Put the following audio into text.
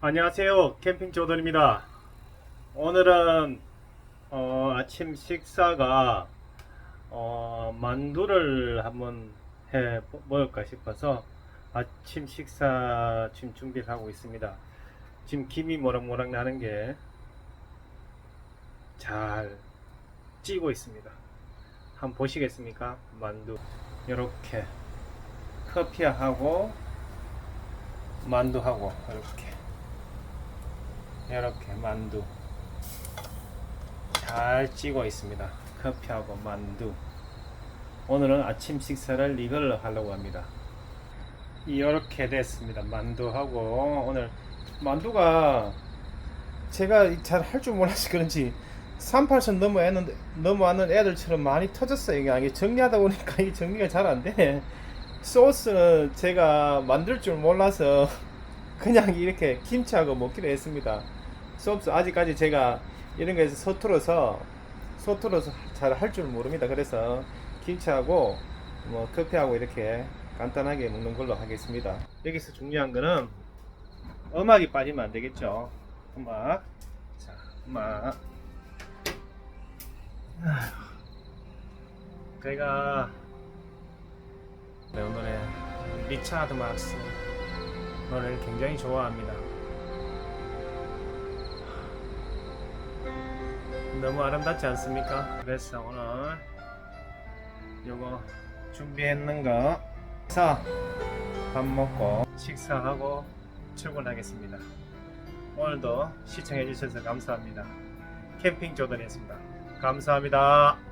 안녕하세요. 캠핑 조던입니다. 오늘은 어, 아침 식사가 어, 만두를 한번 해 보- 먹을까 싶어서 아침 식사 지금 준비를 하고 있습니다. 지금 김이 모락모락 나는 게 잘 찌고 있습니다. 한번 보시겠습니까? 만두 이렇게 커피하고 만두하고 이렇게 이렇게 만두 잘 찌고 있습니다. 커피하고 만두. 오늘은 아침 식사를 이걸로 하려고 합니다. 이렇게 됐습니다. 만두하고 오늘 만두가 제가 잘 할 줄 몰라서 그런지 38선 넘어왔는데 넘어왔는 애들처럼 많이 터졌어요. 이게 이게 정리하다 보니까 이 정리가 잘 안 돼. 소스는 제가 만들 줄 몰라서 그냥 이렇게 김치하고 먹기로 했습니다. 소스 아직까지 제가 이런 거에서 서툴어서 서툴어서 잘 할 줄 모릅니다. 그래서 김치하고 뭐 커피하고 이렇게 간단하게 먹는 걸로 하겠습니다. 여기서 중요한 거는 음악이 빠지면 안 되겠죠. 음악. 자, 음악. 제가 네, 오늘의 리차드 막스 노래를 굉장히 좋아합니다. 너무 아름답지 않습니까? 그래서 오늘 요거 준비했는 거 해서 밥 먹고 식사하고 출근하겠습니다. 오늘도 시청해 주셔서 감사합니다. 캠핑 조던이었습니다. 감사합니다.